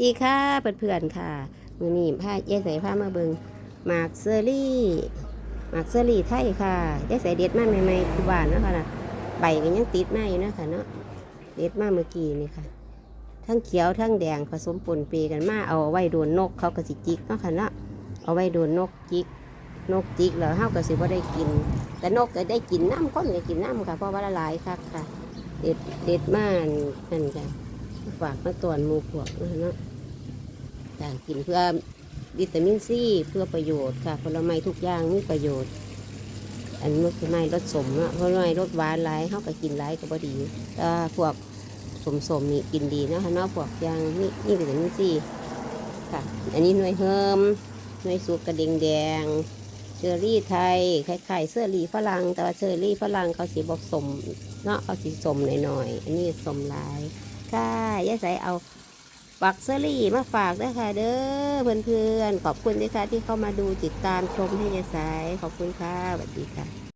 ดีค่ะเพื่อนๆค่ะ มือนี้ผ้าเย้ใส่ผ้ามาเบิงหมากเซอรี่หมากเซอรี่ไทยค่ะเย้ใส่เด็ดมากใหม่ๆทุกบ้านนะคะนะใบก็ยังติดมาอยู่นะคะเนาะเด็ดมากเมื่อกี้นี่ค่ะ ทั้งเขียวทั้งแดงผสมปนเปกันมาเอาไว้โดนนกเขาก็สิจิกเนาะค่ะเนาะเอาไว้โดนนกจิกนกจิกแล้วเฮาก็สิบ่าได้กิน แต่นกก็ได้กินน้ำก้นก็กินน้ำค่ะเพราะว่าละลายคักค่ะ เด็ดเด็ดมากนั่นค่ะฝากมาตวนมูพวกนะเนาะ ต่างกินเพื่อวิตามินซีเพื่อประโยชน์ค่ะผลไม้ทุกอย่างมีประโยชน์ อันนี้ผลไม้รสสมเนาะผลไม้รสหวานหลายเขาก็กินหลายก็บดีแต่ว่าพวกสมสมๆนี่กินดีเนาะค่ะเนาะพวกอย่างนี่นี่วิตามินซีค่ะ อันนี้หน่วยเฮิมหน่วยสุกกระเดงแดงเชอรี่ไทยคล้ายๆเสื้อรีฝรั่งแต่ว่าเชอรี่ฝรั่งเขาสีบอกสมเนาะเขาสีสมหน่อยๆอันนี้สมหลายค่ะยายใสเอา ปักเซอรี่มาฝากด้วยค่ะ เด้อเพื่อนๆขอบคุณด้วยค่ะที่เข้ามาดูติดตามชมให้ยายสายขอบคุณค่ะสวัสดีค่ะ